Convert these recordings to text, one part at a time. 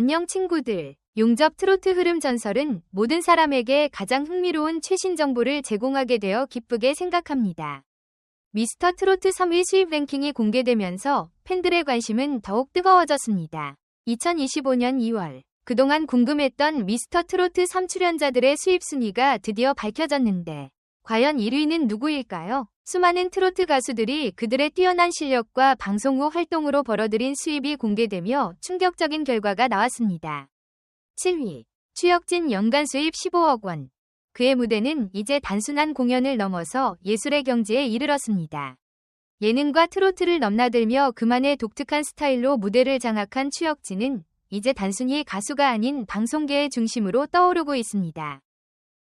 안녕 친구들. 용접 트로트 흐름 전설은 모든 사람에게 가장 흥미로운 최신 정보를 제공하게 되어 기쁘게 생각합니다. 미스터 트로트 3위 수입 랭킹이 공개되면서 팬들의 관심은 더욱 뜨거워졌습니다. 2025년 2월 그동안 궁금했던 미스터 트로트 3 출연자들의 수입 순위가 드디어 밝혀졌는데 과연 1위는 누구일까요? 수많은 트로트 가수들이 그들의 뛰어난 실력과 방송 후 활동으로 벌어들인 수입이 공개되며 충격적인 결과가 나왔습니다. 7위. 추혁진 연간 수입 15억 원. 그의 무대는 이제 단순한 공연을 넘어서 예술의 경지에 이르렀습니다. 예능과 트로트를 넘나들며 그만의 독특한 스타일로 무대를 장악한 추혁진은 이제 단순히 가수가 아닌 방송계의 중심으로 떠오르고 있습니다.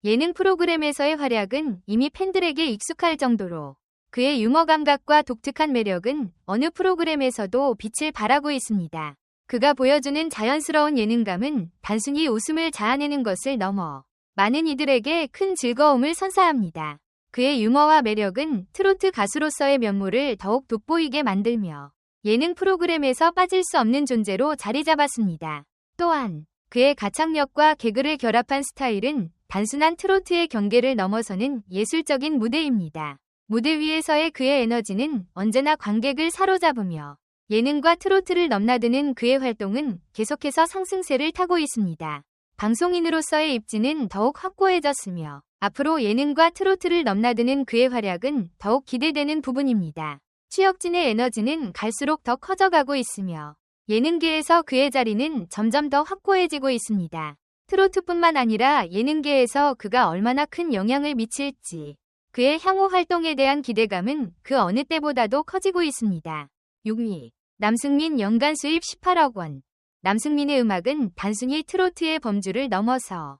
예능 프로그램에서의 활약은 이미 팬들에게 익숙할 정도로 그의 유머 감각과 독특한 매력은 어느 프로그램에서도 빛을 발하고 있습니다. 그가 보여주는 자연스러운 예능감은 단순히 웃음을 자아내는 것을 넘어 많은 이들에게 큰 즐거움을 선사합니다. 그의 유머와 매력은 트로트 가수로서의 면모를 더욱 돋보이게 만들며 예능 프로그램에서 빠질 수 없는 존재로 자리 잡았습니다. 또한 그의 가창력과 개그를 결합한 스타일은 단순한 트로트의 경계를 넘어서는 예술적인 무대입니다. 무대 위에서의 그의 에너지는 언제나 관객을 사로잡으며 예능과 트로트를 넘나드는 그의 활동은 계속해서 상승세를 타고 있습니다. 방송인으로서의 입지는 더욱 확고해졌으며 앞으로 예능과 트로트를 넘나드는 그의 활약은 더욱 기대되는 부분입니다. 취혁진의 에너지는 갈수록 더 커져가고 있으며 예능계에서 그의 자리는 점점 더 확고해지고 있습니다. 트로트뿐만 아니라 예능계에서 그가 얼마나 큰 영향을 미칠지 그의 향후 활동에 대한 기대감은 그 어느 때보다도 커지고 있습니다. 6위 남승민 연간 수입 18억 원 남승민의 음악은 단순히 트로트의 범주를 넘어서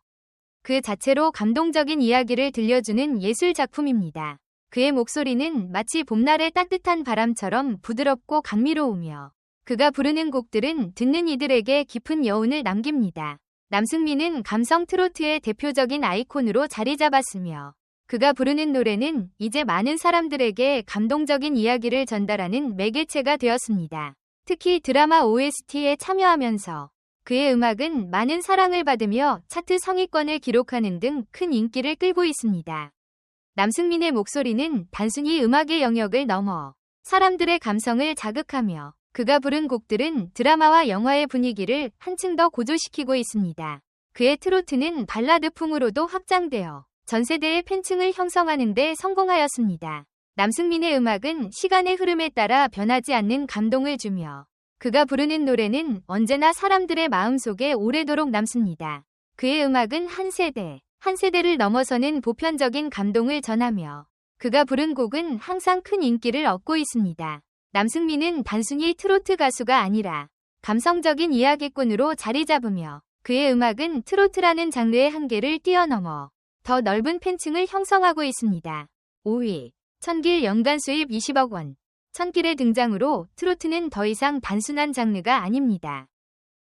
그 자체로 감동적인 이야기를 들려주는 예술 작품입니다. 그의 목소리는 마치 봄날의 따뜻한 바람처럼 부드럽고 감미로우며 그가 부르는 곡들은 듣는 이들에게 깊은 여운을 남깁니다. 남승민은 감성 트로트의 대표적인 아이콘으로 자리 잡았으며 그가 부르는 노래는 이제 많은 사람들에게 감동적인 이야기를 전달하는 매개체가 되었습니다. 특히 드라마 OST에 참여하면서 그의 음악은 많은 사랑을 받으며 차트 상위권을 기록하는 등 큰 인기를 끌고 있습니다. 남승민의 목소리는 단순히 음악의 영역을 넘어 사람들의 감성을 자극하며 그가 부른 곡들은 드라마와 영화의 분위기를 한층 더 고조시키고 있습니다. 그의 트로트는 발라드풍으로도 확장되어 전 세대의 팬층을 형성하는 데 성공하였습니다. 남승민의 음악은 시간의 흐름에 따라 변하지 않는 감동을 주며 그가 부르는 노래는 언제나 사람들의 마음속에 오래도록 남습니다. 그의 음악은 한 세대, 한 세대를 넘어서는 보편적인 감동을 전하며 그가 부른 곡은 항상 큰 인기를 얻고 있습니다. 남승민은 단순히 트로트 가수가 아니라 감성적인 이야기꾼으로 자리 잡으며 그의 음악은 트로트라는 장르의 한계를 뛰어넘어 더 넓은 팬층을 형성하고 있습니다. 5위. 천길 연간 수입 20억 원. 천길의 등장으로 트로트는 더 이상 단순한 장르가 아닙니다.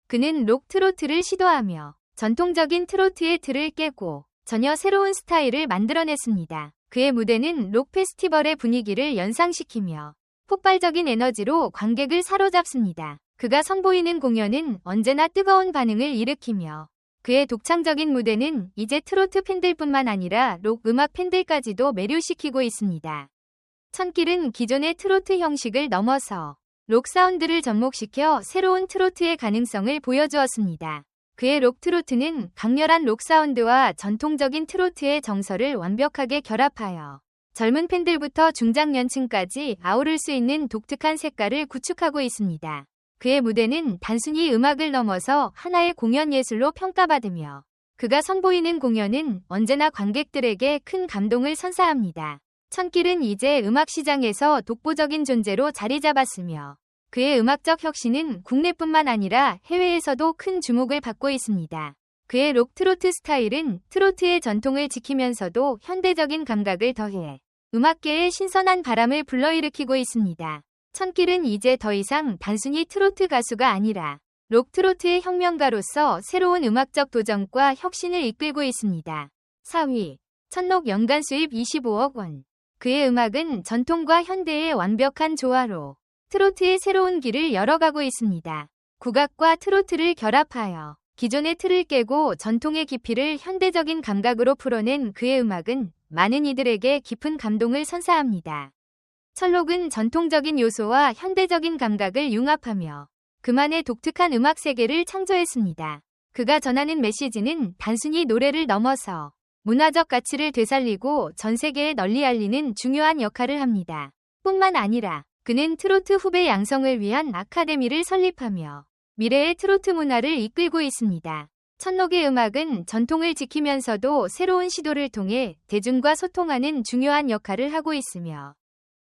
그는 록 트로트를 시도하며 전통적인 트로트의 틀을 깨고 전혀 새로운 스타일을 만들어냈습니다. 그의 무대는 록 페스티벌의 분위기를 연상시키며 폭발적인 에너지로 관객을 사로잡습니다. 그가 선보이는 공연은 언제나 뜨거운 반응을 일으키며 그의 독창적인 무대는 이제 트로트 팬들뿐만 아니라 록 음악 팬들까지도 매료시키고 있습니다. 천길은 기존의 트로트 형식을 넘어서 록 사운드를 접목시켜 새로운 트로트의 가능성을 보여주었습니다. 그의 록 트로트는 강렬한 록 사운드와 전통적인 트로트의 정서를 완벽하게 결합하여 젊은 팬들부터 중장년층까지 아우를 수 있는 독특한 색깔을 구축하고 있습니다. 그의 무대는 단순히 음악을 넘어서 하나의 공연 예술로 평가받으며 그가 선보이는 공연은 언제나 관객들에게 큰 감동을 선사합니다. 천길은 이제 음악 시장에서 독보적인 존재로 자리 잡았으며 그의 음악적 혁신은 국내뿐만 아니라 해외에서도 큰 주목을 받고 있습니다. 그의 록 트로트 스타일은 트로트의 전통을 지키면서도 현대적인 감각을 더해 음악계에 신선한 바람을 불러일으키고 있습니다. 천길은 이제 더 이상 단순히 트로트 가수가 아니라 록 트로트의 혁명가로서 새로운 음악적 도전과 혁신을 이끌고 있습니다. 4위. 천록 연간 수입 25억 원. 그의 음악은 전통과 현대의 완벽한 조화로 트로트의 새로운 길을 열어가고 있습니다. 국악과 트로트를 결합하여 기존의 틀을 깨고 전통의 깊이를 현대적인 감각으로 풀어낸 그의 음악은 많은 이들에게 깊은 감동을 선사합니다. 철록은 전통적인 요소와 현대적인 감각을 융합하며 그만의 독특한 음악 세계를 창조했습니다. 그가 전하는 메시지는 단순히 노래를 넘어서 문화적 가치를 되살리고 전 세계에 널리 알리는 중요한 역할을 합니다. 뿐만 아니라 그는 트로트 후배 양성을 위한 아카데미를 설립하며 미래의 트로트 문화를 이끌고 있습니다. 천록의 음악은 전통을 지키면서도 새로운 시도를 통해 대중과 소통하는 중요한 역할을 하고 있으며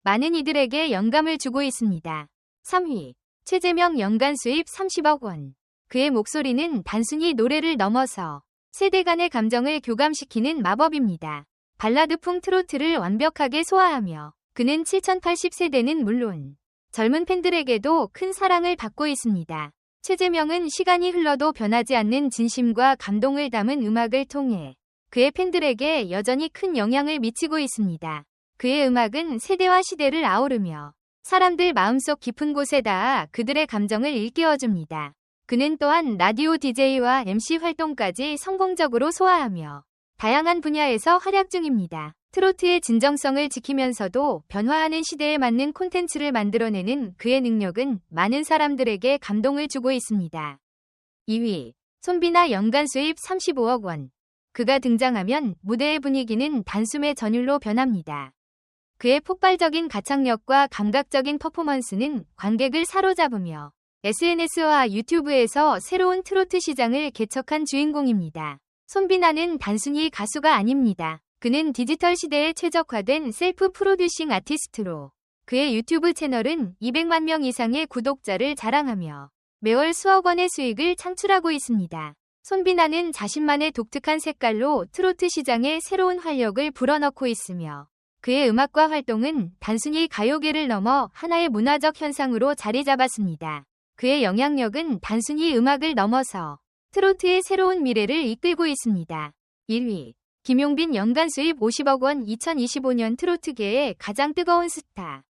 많은 이들에게 영감을 주고 있습니다. 3위 최재명 연간 수입 30억 원 그의 목소리는 단순히 노래를 넘어서 세대 간의 감정을 교감시키는 마법입니다. 발라드풍 트로트를 완벽하게 소화하며 그는 7080세대는 물론 젊은 팬들에게도 큰 사랑을 받고 있습니다. 최재명은 시간이 흘러도 변하지 않는 진심과 감동을 담은 음악을 통해 그의 팬들에게 여전히 큰 영향을 미치고 있습니다. 그의 음악은 세대와 시대를 아우르며 사람들 마음속 깊은 곳에 닿아 그들의 감정을 일깨워줍니다. 그는 또한 라디오 DJ와 MC 활동까지 성공적으로 소화하며 다양한 분야에서 활약 중입니다. 트로트의 진정성을 지키면서도 변화하는 시대에 맞는 콘텐츠를 만들어내는 그의 능력은 많은 사람들에게 감동을 주고 있습니다. 2위 손비나 연간 수입 35억 원 그가 등장하면 무대의 분위기는 단숨에 전율로 변합니다. 그의 폭발적인 가창력과 감각적인 퍼포먼스는 관객을 사로잡으며 SNS와 유튜브에서 새로운 트로트 시장을 개척한 주인공입니다. 손비나는 단순히 가수가 아닙니다. 그는 디지털 시대에 최적화된 셀프 프로듀싱 아티스트로 그의 유튜브 채널은 200만 명 이상의 구독자를 자랑하며 매월 수억 원의 수익을 창출하고 있습니다. 손비나는 자신만의 독특한 색깔로 트로트 시장에 새로운 활력을 불어넣고 있으며 그의 음악과 활동은 단순히 가요계를 넘어 하나의 문화적 현상으로 자리 잡았습니다. 그의 영향력은 단순히 음악을 넘어서 트로트의 새로운 미래를 이끌고 있습니다. 1위 김용빈 연간 수입 50억 원 2025년 트로트계의 가장 뜨거운 스타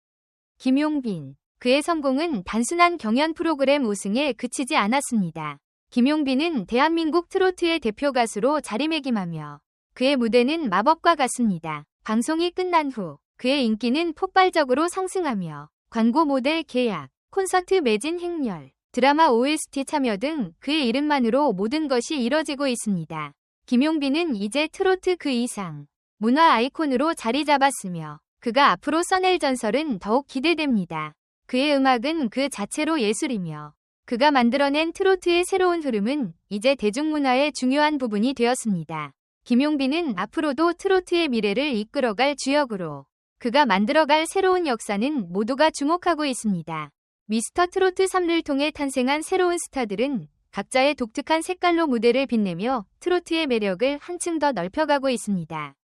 김용빈 그의 성공은 단순한 경연 프로그램 우승에 그치지 않았습니다. 김용빈은 대한민국 트로트의 대표 가수로 자리매김하며 그의 무대는 마법과 같습니다. 방송이 끝난 후 그의 인기는 폭발적으로 상승하며 광고 모델 계약, 콘서트 매진 행렬, 드라마 OST 참여 등 그의 이름만으로 모든 것이 이뤄지고 있습니다. 김용빈은 이제 트로트 그 이상 문화 아이콘으로 자리 잡았으며 그가 앞으로 써낼 전설은 더욱 기대됩니다. 그의 음악은 그 자체로 예술이며 그가 만들어낸 트로트의 새로운 흐름은 이제 대중문화의 중요한 부분이 되었습니다. 김용빈은 앞으로도 트로트의 미래를 이끌어갈 주역으로 그가 만들어갈 새로운 역사는 모두가 주목하고 있습니다. 미스터 트로트 3를 통해 탄생한 새로운 스타들은 각자의 독특한 색깔로 무대를 빛내며 트로트의 매력을 한층 더 넓혀가고 있습니다.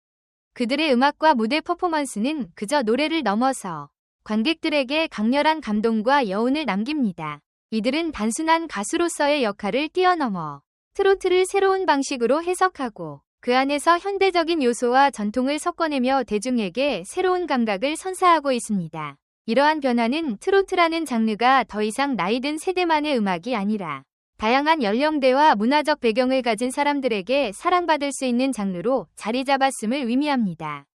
그들의 음악과 무대 퍼포먼스는 그저 노래를 넘어서 관객들에게 강렬한 감동과 여운을 남깁니다. 이들은 단순한 가수로서의 역할을 뛰어넘어 트로트를 새로운 방식으로 해석하고 그 안에서 현대적인 요소와 전통을 섞어내며 대중에게 새로운 감각을 선사하고 있습니다. 이러한 변화는 트로트라는 장르가 더 이상 나이든 세대만의 음악이 아니라 다양한 연령대와 문화적 배경을 가진 사람들에게 사랑받을 수 있는 장르로 자리 잡았음을 의미합니다.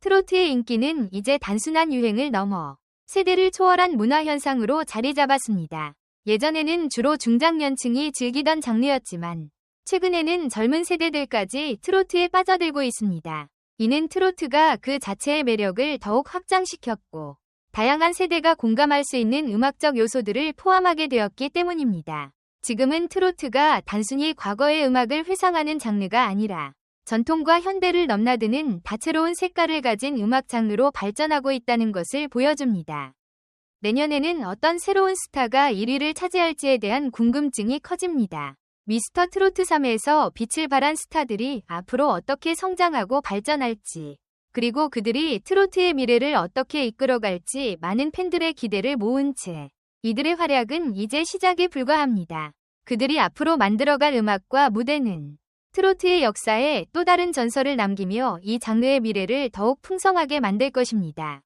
트로트의 인기는 이제 단순한 유행을 넘어 세대를 초월한 문화 현상으로 자리 잡았습니다. 예전에는 주로 중장년층이 즐기던 장르였지만 최근에는 젊은 세대들까지 트로트에 빠져들고 있습니다. 이는 트로트가 그 자체의 매력을 더욱 확장시켰고 다양한 세대가 공감할 수 있는 음악적 요소들을 포함하게 되었기 때문입니다. 지금은 트로트가 단순히 과거의 음악을 회상하는 장르가 아니라 전통과 현대를 넘나드는 다채로운 색깔을 가진 음악 장르로 발전하고 있다는 것을 보여줍니다. 내년에는 어떤 새로운 스타가 1위를 차지할지에 대한 궁금증이 커집니다. 미스터 트로트 3에서 빛을 발한 스타들이 앞으로 어떻게 성장하고 발전할지 그리고 그들이 트로트의 미래를 어떻게 이끌어갈지 많은 팬들의 기대를 모은 채 이들의 활약은 이제 시작에 불과합니다. 그들이 앞으로 만들어갈 음악과 무대는 트로트의 역사에 또 다른 전설을 남기며 이 장르의 미래를 더욱 풍성하게 만들 것입니다.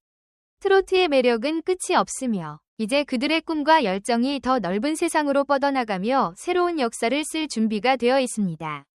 트로트의 매력은 끝이 없으며 이제 그들의 꿈과 열정이 더 넓은 세상으로 뻗어나가며 새로운 역사를 쓸 준비가 되어 있습니다.